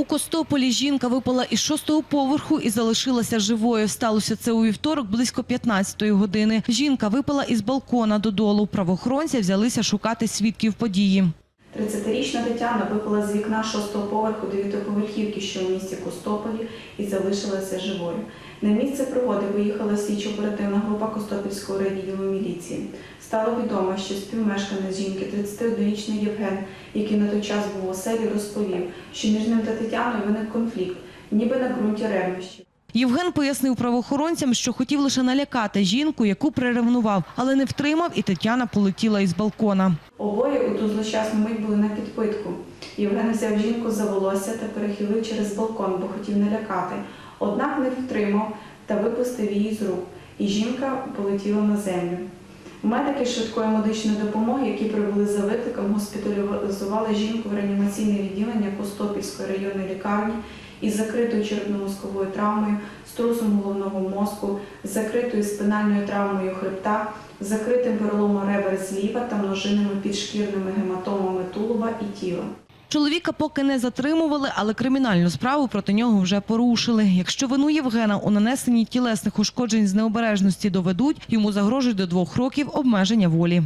У Костополі жінка випала із шостого поверху і залишилася живою. Сталося це у вівторок близько 15-ї години. Жінка випала із балкона додолу. Правоохоронці взялися шукати свідків події. 30-річна Тетяна випала з вікна шостого поверху дев'ятиповерхівки, що у місті Костополі, і залишилася живою. На місце пригоди виїхала слідчо-оперативна група Костопільського райвідділу міліції. Стало відомо, що співмешканець жінки, 31-річний Євген, який на той час був у оселі, розповів, що між ним та Тетяною виник конфлікт, ніби на ґрунті ревнощів. Євген пояснив правоохоронцям, що хотів лише налякати жінку, яку приревнував, але не втримав, і Тетяна полетіла із балкона. Обоє у ту злощасну мить були на підпитку. Євген взяв жінку за волосся та перехилив через балкон, бо хотів налякати. Однак не втримав та випустив її з рук, і жінка полетіла на землю. Медики швидкої медичної допомоги, які прибули за викликом, госпіталізували жінку в реанімаційне відділення Костопільської районної лікарні із закритою черепно-мозковою травмою, струсом головного мозку, закритою спинальною травмою хребта, закритим переломом ребер зліва та множинними підшкірними гематомами тулуба і тіла. Чоловіка поки не затримували, але кримінальну справу проти нього вже порушили. Якщо вину Євгена у нанесенні тілесних ушкоджень з необережності доведуть, йому загрожують до двох років обмеження волі.